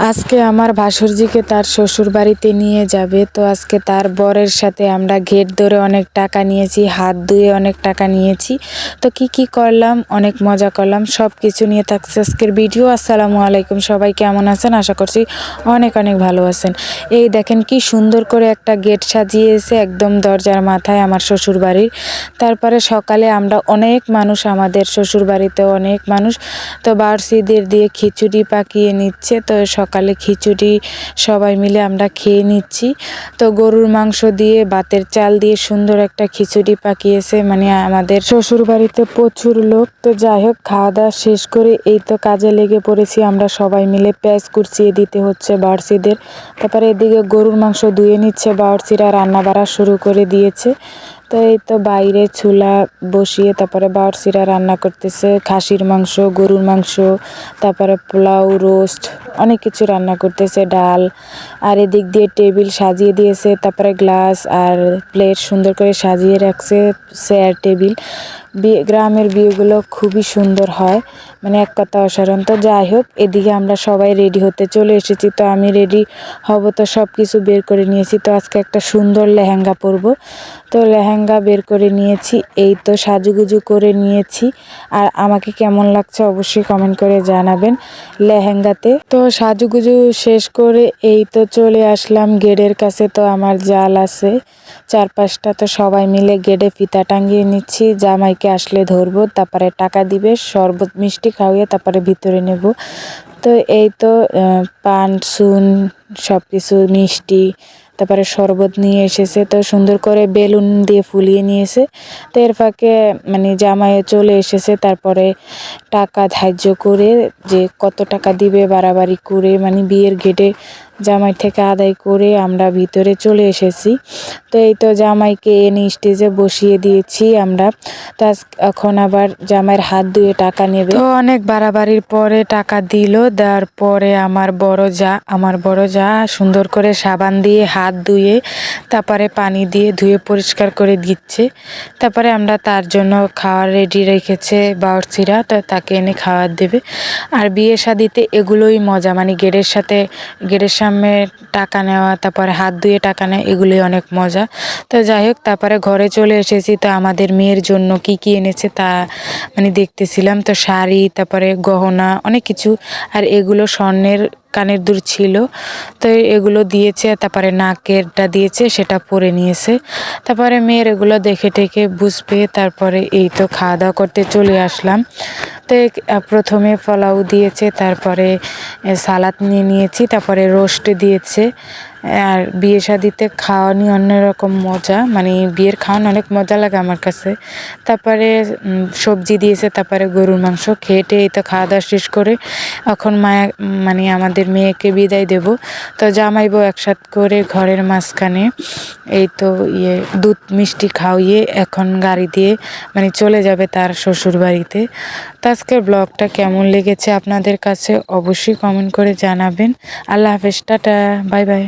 আজকে আমার ভাসুরজিকে তার শ্বশুর বাড়িতে নিয়ে যাবে। তো আজকে তার বরের সাথে আমরা ঘেট ধরে অনেক টাকা নিয়েছি, হাত ধুয়ে অনেক টাকা নিয়েছি। তো কি কি করলাম, অনেক মজা করলাম সব কিছু নিয়ে থাকছে আজকের ভিডিও। আসসালামু আলাইকুম, সবাই কেমন আছেন? আশা করছি অনেক অনেক ভালো আছেন। এই দেখেন কি সুন্দর করে একটা গেট সাজিয়েছে একদম দরজার মাথায় আমার শ্বশুর বাড়ির তারপরে সকালে আমরা অনেক মানুষ, আমাদের শ্বশুর বাড়িতে অনেক মানুষ। তো বার্সিদের দিয়ে খিচুড়ি পাকিয়ে নিচ্ছে। তো সকালে খিচুড়ি সবাই মিলে আমরা খেয়ে নিচ্ছি। তো গরুর মাংস দিয়ে, ভাতের চাল দিয়ে সুন্দর একটা খিচুড়ি পাকিয়েছে। মানে আমাদের শ্বশুর বাড়িতে প্রচুর লোক। তো যাই হোক খাওয়া দাওয়া শেষ করে এই তো কাজে লেগে পড়েছি। আমরা সবাই মিলে পেঁয়াজ কুচিয়ে দিতে হচ্ছে বাড়সিদের। তারপরে এদিকে গরুর মাংস ধুয়ে নিচ্ছে বাড়সিরা রান্না বাড়া শুরু করে দিয়েছে। তো এই তো বাইরে চুলা বসিয়ে তারপরে বাউরসিরা রান্না করতেছে। খাসির মাংস, গরুর মাংস, তারপরে পোলাও, রোস্ট, অনেক কিছু রান্না করতেছে, ডাল। আর এদিক দিয়ে টেবিল সাজিয়ে দিয়েছে, তারপরে গ্লাস আর প্লেট সুন্দর করে সাজিয়ে রাখছে, চেয়ার, টেবিল। বিয়ে গ্রামের বিয়েগুলো খুবই সুন্দর হয়। মানে এক কথা অসাধারণ। তো যাই হোক, এদিকে আমরা সবাই রেডি হতে চলে এসেছি। তো আমি রেডি হব তো সব কিছু বের করে নিয়েছি। তো আজকে একটা সুন্দর লেহেঙ্গা পরবো। তো লেহেঙ্গা বের করে নিয়েছি। এই তো সাজুগুজু করে নিয়েছি। আর আমাকে কেমন লাগছে অবশ্যই কমেন্ট করে জানাবেন লেহেঙ্গাতে। তো সাজুগুজু শেষ করে এই তো চলে আসলাম গেটের কাছে। তো আমার জাল আছে। চার পাঁচটা তো সবাই মিলে গেটে ফিতা টাঙ্গিয়ে নিচ্ছি, জামাইকে আসলে ধরবো, তারপরে টাকা দিবে, শরবত, মিষ্টি খাওয়িয়ে তারপরে ভিতরে নেব। তো এই তো পান সুন সব কিছু মিষ্টি, তারপরে শরবত নিয়ে এসেছে, তো সুন্দর করে বেলুন দিয়ে ফুলিয়ে নিয়েছে। তো এর ফাঁকে মানে জামাইয়ে চলে এসেছে, তারপরে টাকা ধার্য করে যে কত টাকা দিবে, বাড়াবাড়ি করে মানে বিয়ের গেটে জামাই থেকে আদায় করে আমরা ভিতরে চলে এসেছি। তো এই তো জামাইকে এনে স্টেজে বসিয়ে দিয়েছি আমরা। তো এখন আবার জামাইয়ের হাত ধুয়ে টাকা নেবে। তো অনেক বাড়াবাড়ির পরে টাকা দিল, দেওয়ার পরে আমার বড় যা, আমার বড় যা সুন্দর করে সাবান দিয়ে হাত ধুয়ে, তারপরে পানি দিয়ে ধুয়ে পরিষ্কার করে দিচ্ছে। তারপরে আমরা তার জন্য খাওয়ার রেডি রেখেছে বাউরচিরা তো তাকে এনে খাওয়ার দেবে। আর বিয়ে শাদিতে এগুলোই মজা মানে গেটের সাথে, গেটের সামনে টাকা নেওয়া, তারপরে হাত ধুয়ে টাকা নেওয়া, এগুলোই অনেক মজা। তো যাই হোক, তারপরে ঘরে চলে এসেছি। তো আমাদের মেয়ের জন্য কি কি এনেছে তা মানে দেখতেছিলাম। তো শাড়ি, তারপরে গহনা, অনেক কিছু। আর এগুলো স্বর্ণের কানের দুল ছিল। তো এগুলো দিয়েছে, তারপরে নাকেরটা দিয়েছে, সেটা পরে নিয়েছে। তারপরে মেয়ের এগুলো দেখে টেকে বুঝবে, তারপরে এই তো খাওয়া দাওয়া করতে চলে আসলাম। তো প্রথমে পোলাও দিয়েছে, তারপরে সালাদ নিয়ে নিয়েছি, তারপরে রোস্ট দিয়েছে। আর বিয়ে শাদিতে খাওয়ানি অন্যরকম মজা। মানে বিয়ের খাওয়ানো অনেক মজা লাগে আমার কাছে। তারপরে সবজি দিয়েছে, তারপরে গরুর মাংস খেটে এই তো খাওয়া দাওয়া শেষ করে এখন মায়া মানে আমাদের মেয়েকে বিদায় দেব। তো জামাইবো একসাথ করে ঘরের মাঝখানে এই তো ইয়ে দুধ মিষ্টি খাওয়িয়ে এখন গাড়ি দিয়ে মানে চলে যাবে তার শ্বশুর বাড়িতে তো আজকের ব্লগটা কেমন লেগেছে আপনাদের কাছে অবশ্যই কমেন্ট করে জানাবেন। আল্লাহ হাফেজ, টাটা, বাই বাই।